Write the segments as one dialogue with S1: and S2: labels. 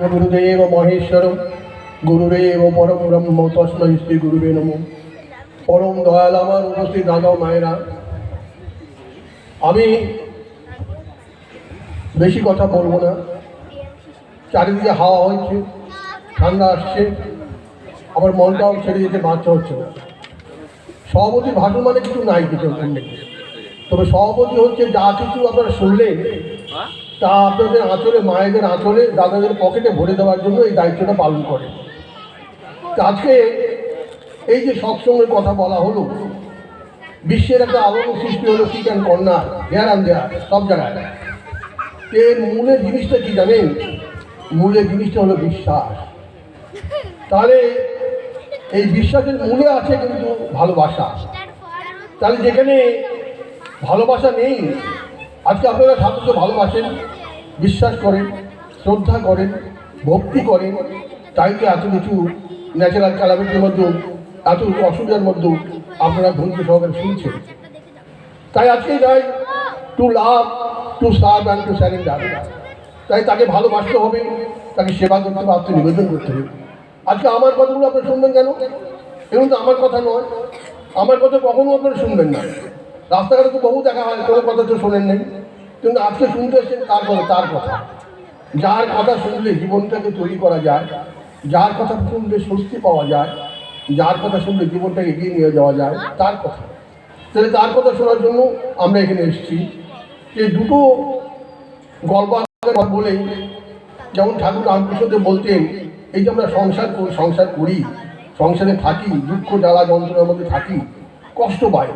S1: গুরুদেব মহেশ্বর গুরুদেব পরম ব্রহ্ম তস্মৈ শ্রী গুরুবে নম পরম দয়াল আমার উপস্থিত দাদা মায়েরা আমি বেশি কথা বলব না। চারিদিকে হাওয়া হয়েছে ঠান্ডা আসছে, আবার মনটাও ছেড়ে যেতে বাচ্চা হচ্ছে না। সভাপতি ভাষণ মানে কিছু নাই, কিছু তবে সভাপতি হচ্ছে যা কিছু আপনারা শুনলেন তা আপনাদের আঁচলে, মায়েদের আঁচলে, দাদাদের পকেটে ভরে দেওয়ার জন্য এই দায়িত্বটা পালন করে। আজকে এই যে সৎসঙ্গের কথা বলা হলো, বিশ্বের একটা আলোড়ন সৃষ্টি হলো কি কেন কন্যা হেয়ার আন দেয়ার, সব জায়গায়। এর মূলের জিনিসটা কি জানেন? মূলের জিনিসটা হলো বিশ্বাস। তাহলে এই বিশ্বাসের মূলে আছে কিন্তু ভালোবাসা। তাহলে যেখানে ভালোবাসা নেই আজকে আপনারা ঠাকুরকে ভালোবাসেন, বিশ্বাস করেন, শ্রদ্ধা করেন, ভক্তি করেন তাই তো এত কিছু ন্যাচারাল ক্যালামিটির মধ্যেও, এত অসুবিধার মধ্যেও আপনারা ধৈর্য সহকারে শুনছেন। তাই আজকে যাই to love to serve and to surrender তাই তাকে ভালোবাসতে হবে, তাকে সেবা করতে হবে, আত্ম নিবেদন করতে হবে। আজকে আমার কথাগুলো আপনারা শুনবেন কেন? এগুলো তো আমার কথা নয়। আমার কথা কখনো আপনারা শুনবেন না। রাস্তাঘাটে তো বহু দেখা হয়, কোনো কথা তো শোনেন নেই। কিন্তু আজকে শুনতে এসছেন তার কথা তার কথা। যার কথা শুনলে জীবনটাকে তৈরি করা যায়, যার কথা শুনলে স্বস্তি পাওয়া যায়, যার কথা শুনলে জীবনটাকে এগিয়ে নিয়ে যাওয়া যায়, তার কথা। তাহলে তার কথা শোনার জন্য আমরা এখানে এসেছি যে দুটো গল্প বলেই যেমন ঠাকুর রামকৃষ্ণদেব বলতেন, এই যে আমরা সংসার করি সংসার করি, সংসারে থাকি, দুঃখ, জ্বালা, যন্ত্রণার মধ্যে থাকি, কষ্ট পাই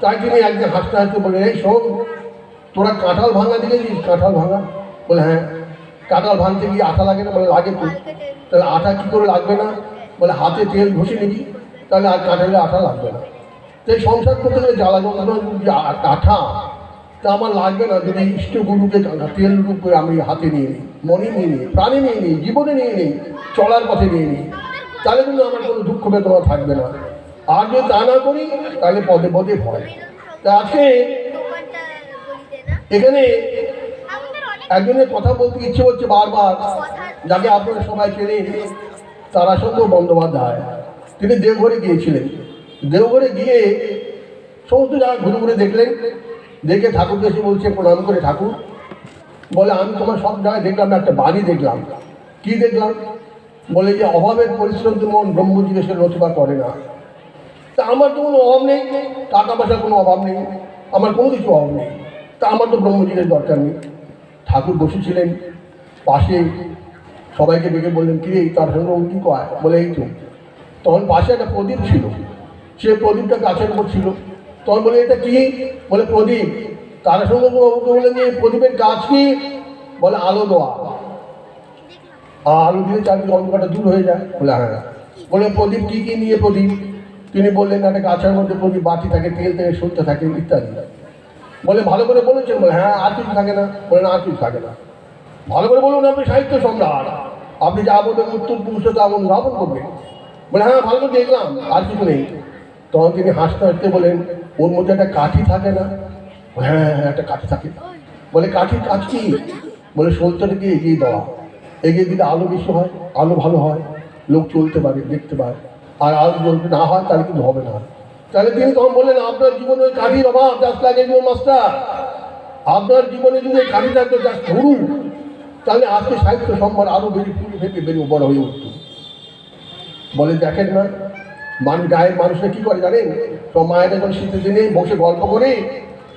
S1: তাই তিনি একদিন হাসতে হাসতে বলে, এই শোন, তোরা কাঁঠাল ভাঙা দিলেছিস কাঁঠাল ভাঙা? বলে হ্যাঁ। কাঁঠাল ভাঙতে গিয়ে আঠা লাগে না? বলে, লাগে তো। তাহলে আঠা কী করে লাগবে না? বলে, হাতে তেল ঘষে নিবি, তাহলে আর কাঁঠালে আঠা লাগবে না। তো এই সংসার করতে গেলে জ্বালা যন্ত্রণা যে আঠা, তা আমার লাগবে না। যদি ইষ্টগুরুকে তেল রূপ করে আমি হাতে নিয়ে নিই, মনে নিয়ে নিই, প্রাণে নিয়ে নিই, জীবনে নিয়ে নিই, চলার পথে নিয়ে নিই, তাহলে কিন্তু আমার কোনো দুঃখ বেদনা থাকবে না। যদি তা না করি, তাহলে পদে পদে ভয় তা আজকে এখানে একজনের কথা বলতে ইচ্ছে হচ্ছে বারবার, যাকে আপনারা সবাই চেনেন তারাশঙ্কর বন্দ্যোপাধ্যায়। তিনি দেওঘরে গিয়েছিলেন। দেওঘরে গিয়ে সমস্ত জায়গা ঘুরে ঘুরে দেখলেন। দেখে ঠাকুরকে এসে বলছে, প্রণাম করে ঠাকুর। বলে, আমি তোমার সব জায়গায় দেখলাম একটা বাড়ি দেখলাম। কি দেখলাম? বলে যে, অভাবের পরিশ্রম তো মন ব্রহ্ম জিজ্ঞেসের নথিবা করে না। তা আমার তো কোনো অভাব নেই। টাকা পয়সার কোনো অভাব নেই। আমার কোনো কিছু অভাব নেই। তা আমার তো ব্রহ্মজিদের দরকার নেই। ঠাকুর বসেছিলেন পাশে। সবাইকে ডেকে বললেন, কিরে তার সঙ্গে কী কয়? বলে, এই তো। তখন পাশে একটা প্রদীপ ছিল। সে প্রদীপটা গাছের উপর ছিল। তখন বলে, এটা কি? বলে, প্রদীপ। তার সঙ্গে বললেন যে প্রদীপের গাছ কি? বলে, আলো দেওয়া। আর আলো দিয়ে চারদিকে অন্ধকারটা দূর হয়ে যায়। বলে হ্যাঁ। বলে, প্রদীপ কী কী নিয়ে প্রদীপ? তিনি বললেন একটা গাছের মধ্যে প্রদীপ বাতি থাকে, তেল থেকে সত্য থাকে, ইত্যাদি। বলে, ভালো করে বলেছেন। বলে হ্যাঁ আর কিছু থাকে না। বলে, না, আর কিছু থাকে না। ভালো করে বলুন, আপনি সাহিত্য সম্রাট। আপনি যা বলবেন উত্তর পুরুষে তা অনুধাবন করবেন বলে হ্যাঁ ভালো করে দেখলাম, আর কিছু নেই। তখন তিনি হাসতে হাসতে বলেন ওর মধ্যে একটা কাঠি থাকে না? হ্যাঁ হ্যাঁ একটা কাঠি থাকে। বলে, কাঠির কাজ কি? বলে সত্যটাকে এগিয়ে দেওয়া। এগিয়ে দিলে আলো বেশি হয়, আলো ভালো হয়, লোক চলতে পারে, দেখতে পারে আর আলো যদি না হয় তাহলে কিন্তু হবে না। তাহলে তিনি তখন বললেন, আপনার জীবনে ওই কাঠির অভাব জাস্ট লাগে মাস্টার আপনার জীবনে যদি এই কাঠি থাকতো জাস্ট ধরুন, তাহলে আজকে সাহিত্য সম্মান আরও বেশি ফুলে ফেপে বেরিয়ে বড় হয়ে উঠত। বলে দেখেন না মানুষ গায়ের মানুষরা কী করে জানেন? সব মায়েরা যখন শীতের দিনে বসে গল্প করে,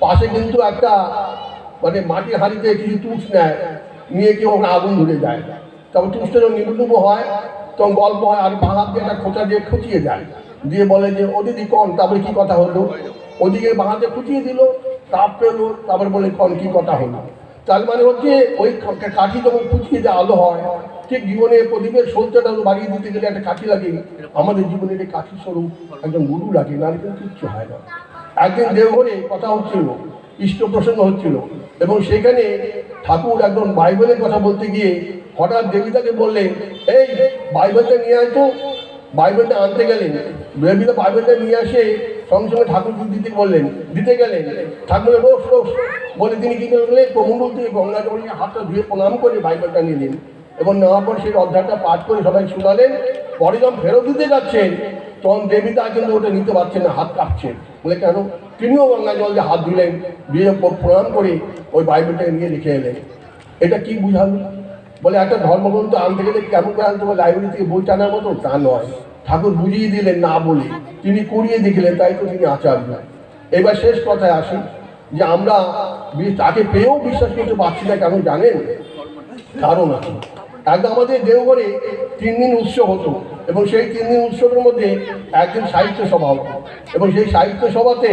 S1: পাশে কিন্তু একটা মানে মাটির হাঁড়িতে কিছু তুষ নেয়, নিয়ে কেউ আগুন ধরে যায়। তারপর তুষটা যখন নিবুটুবু হয় তখন গল্প হয়, আর বাঁ একটা খোঁচা দিয়ে খুঁচিয়ে যায়। দিয়ে বলে যে, ও দিদি, কন? তারপরে কী কথা হলো? ওদিকে বাঁ খুঁচিয়ে দিল তাপ পেল তারপরে বলে, কন, কী কথা হলো? তার মানে হচ্ছে, ওই কাঠি যখন খুঁচিয়ে যে আলো হয়, ঠিক জীবনে প্রদীপের সঞ্চয়টা বাড়িয়ে দিতে গেলে একটা কাঠি লাগে। আমাদের জীবনে একটা কাঠি স্বরূপ একজন গুরু লাগে, না কিন্তু কিচ্ছু হয় না। একদিন দেওঘরে কথা হচ্ছিল, ইষ্ট প্রসঙ্গ হচ্ছিল, এবং সেখানে ঠাকুর একজন বাইবেলের কথা বলতে গিয়ে হঠাৎ দেবীতাকে বললেন, এই বাইবেলটা নিয়ে আসতো বাইবেলটা আনতে গেলেন। দেবীতা বাইবেলটা নিয়ে আসে, সঙ্গে সঙ্গে ঠাকুর দিতে বললেন, দিতে গেলেন? ঠাকুরের রোজ রোস বলে তিনি কি করলেন? মুন্ডল থেকে গঙ্গা জল হাতটা ধুয়ে প্রণাম করে বাইবেলটা নিলেন। এবং নেওয়ার পর সেই অধ্যায়টা পাঠ করে সবাই শোনালেন। পরে যখন ফেরত দিতে যাচ্ছেন, তখন দেবী দেবীতা কিন্তু ওটা নিতে পারছেন না, হাত কাঁপছেন। বলে, কেন? তিনিও গঙ্গা জল দিয়ে হাত ধুলেন, দিয়ে প্রণাম করে ওই বাইবেলটাকে নিয়ে লিখে এলেন। এটা কি বুঝালো? বলে, একটা ধর্মগ্রন্থ আনতে গেলে কেমন করে আনতে লাইব্রেরি থেকে বই টানার মতো? তা নয়। ঠাকুর বুঝিয়ে দিলেন, না বলে। তিনি করিয়ে দেখলেন, তাই তো তিনি আচার্য। এবার শেষ কথায় আসি, যে আমরা তাকে পেয়েও বিশ্বাস করতে পারছি না কেন জানেন? কারণ আছে। একদম আমাদের দেওঘরে তিন দিন উৎসব হতো এবং সেই তিন দিন উৎসবের মধ্যে একজন সাহিত্য সভা হতো এবং সেই সাহিত্য সভাতে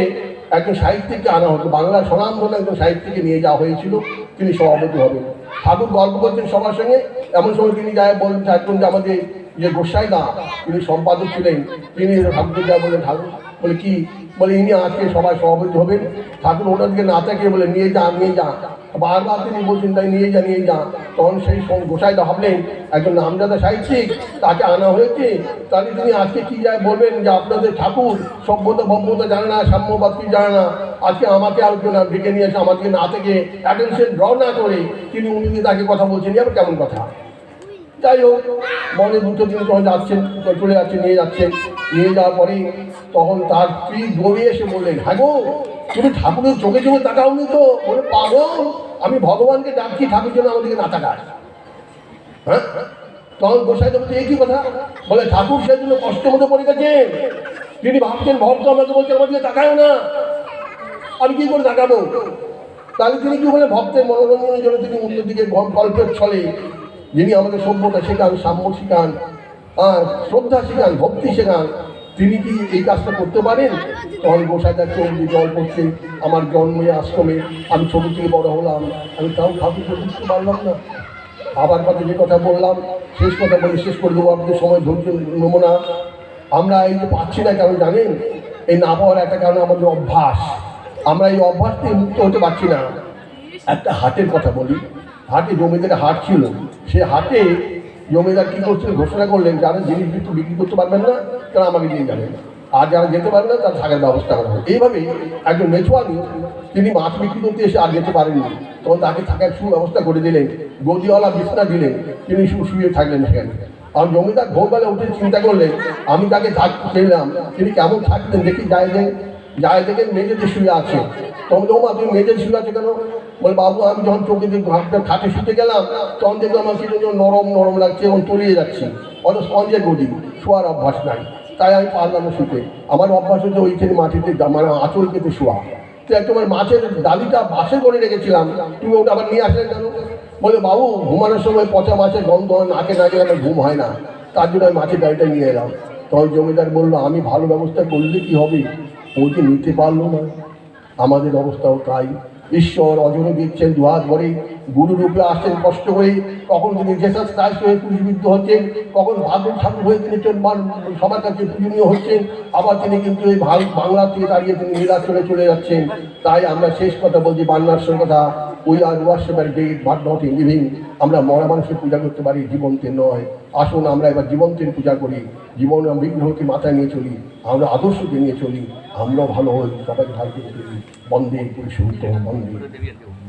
S1: একজন সাহিত্যিককে আনা হতো। বাংলার স্বনামধন্য একজন সাহিত্যিককে নিয়ে যাওয়া হয়েছিল। তিনি সভাপতি হবেন। ঠাকুর গল্প করছেন সবার সঙ্গে। এমন সময় তিনি যায় বলেন ঠাকুর যে আমাদের যে গোসাই দা তিনি সম্পাদক ছিলেন। তিনি ঠাকুরকে যা বলেন ঠাকুর, বলে কি বলে, ইনি আজকে সবাই সভাপতি হবেন। ঠাকুর ওনার দিকে না তাকিয়ে বলে, নিয়ে যা নিয়ে যা বারবার তিনি বলছেন, তাই নিয়ে যা নিয়ে যা তখন সেই সব গোসাইটা ভাবলেন, একজন নামজাদা সাহিত্যিক, তাকে আনা হয়েছে। তাহলে তিনি আজকে কি যায় বলবেন যে, আপনাদের ঠাকুর সভ্যতা, ভব্যতা জানে না সাম্যবাদ কি জানে না। আজকে আমাকে আলোচনা ডেকে নিয়ে এসে আমাকে না থেকে অ্যাটেনশন ড্র না করে, তিনি উনি তাকে কথা বলছেন। এবার কেমন কথা? যাই হোক, মনে দুটো দিন যখন যাচ্ছেন চলে যাচ্ছে, নিয়ে যাচ্ছেন নিয়ে যাওয়ার পরে তখন তার স্ত্রী দৌড়িয়ে এসে বললেন হ্যাঁ গো, তুমি ঠাকুরের চোখে চোখে তাকাওনি তো? বলে, পাগল, আমি ভগবানকে ডাকছি, ঠাকুর জন্য আমাদেরকে না তাকায়। হ্যাঁ? তখন গোসাই তো বলছে এই কি কথা? বলে, ঠাকুর সেজন্য কষ্ট মধ্যে পড়ে গেছেন তিনি ভাবছেন, ভক্ত আমাকে বলছে আমাদেরকে তাকায় না। আমি কি করে তাকাবো? তাহলে তিনি কি বলে, ভক্তের মনোরঞ্জনের জন্য তিনি অন্যদিকে গল্প- গল্পের ছলে যিনি আমাদের সভ্যতা শেখান, সাম্য শেখান, আর শ্রদ্ধা শেখান, ভক্তি শেখান, তিনি কি এই কাজটা করতে পারেন? তখন গোসাইটা চোখ দিয়ে জল পড়ছে আমার জন্মে আশ্রমে। আমি ছোট থেকে বড় হলাম। আমি তাও ঠাকুরকে বুঝতে পারলাম না। আবার কথা যে কথা বললাম, শেষ কথা বলে শেষ করে দেবো। আপনাদের সময় ধৈর্য নেব না। আমরা এই যে পাচ্ছি না কেন জানেন? এই না পাওয়ার একটা কারণ আমাদের অভ্যাস। আমরা এই অভ্যাস থেকে মুক্ত হতে পারছি না। একটা হাটের কথা বলি। হাটে জমিদার হাট ছিল। সে হাটে জমিদার কী করছিলেন ঘোষণা করলেন যারা জিনিস বিক্রি বিক্রি করতে পারবেন না, তারা আমাকে দিয়ে যাবেন আর যারা যেতে পারবেন না, তার থাকার ব্যবস্থা করা হবে। এইভাবে একজন মেছুয়ানি তিনি মাছ বিক্রি করতে এসে আর যেতে পারেননি। তখন তাকে থাকার সুব্যবস্থা করে দিলেন, গদিওয়ালা বিছনা দিলেন, তিনি শুয়ে থাকলেন সেখানে। আর জমিদার ভোরবেলা উঠে চিন্তা করলেন, আমি তাকে থাকতে চাইলাম তিনি কেমন থাকতেন, দেখি যায় যে যায় দেখে মেঝেতে শুয়ে আছে। তখন তো মা তুমি মেঝে শুয়ে আছে কেন? বলে বাবু আমি যখন চোখে ঘাটটা খাটে শুতে গেলাম তখন দেখলাম আমার কিছু নরম নরম লাগছে এবং তলিয়ে যাচ্ছি। অত স্পঞ্জের গদি শোয়ার অভ্যাস নাই। তাই আমি পারলাম না শুতে। আমার অভ্যাস হচ্ছে ওইখানে মাটিতে মানে আঁচল কেটে শোয়া। তো আমার মাছের ডালিটা বাসে করে রেখেছিলাম। তুমি ওটা আবার নিয়ে আসলে কেন? বলে বাবু ঘুমানোর সময় পচা মাছের গন্ধ হয়, নাকে না গেলে আমার ঘুম হয় না। তার জন্য আমি মাছের ডালিটা নিয়ে এলাম। তখন জমিদার বলল আমি ভালো ব্যবস্থা করলে কি হবে? যে নিতে পারল না, আমাদের অবস্থাও তাই। ঈশ্বর অজরে দিচ্ছেন দুহাত ভরে, গুরু রূপে আসছেন কষ্ট হয়ে, কখন তিনি জেসাস ক্রাইস্ট হয়ে পুরুষবিদ্ধ হচ্ছেন, কখন ভাগবত ঠাকুর হয়ে তিনি সবার কাছে পূজনীয় হচ্ছেন, আবার তিনি কিন্তু এই বাংলা থেকে দাঁড়িয়ে তিনি নীলাচলে চলে যাচ্ছেন। তাই আমরা শেষ কথা বলছি বান্নার্সের কথা। We are worshipper dead but not in living আমরা মরা মানুষের পূজা করতে পারি জীবনকে নয়। আসুন আমরা এবার জীবন্তের পূজা করি। জীবন বিগ্রহকে মাথায় নিয়ে চলি, আমরা আদর্শকে নিয়ে চলি। আমরাও ভালো হই, সবাই ভালো চলি। বন্দে পুরুষ বন্দে।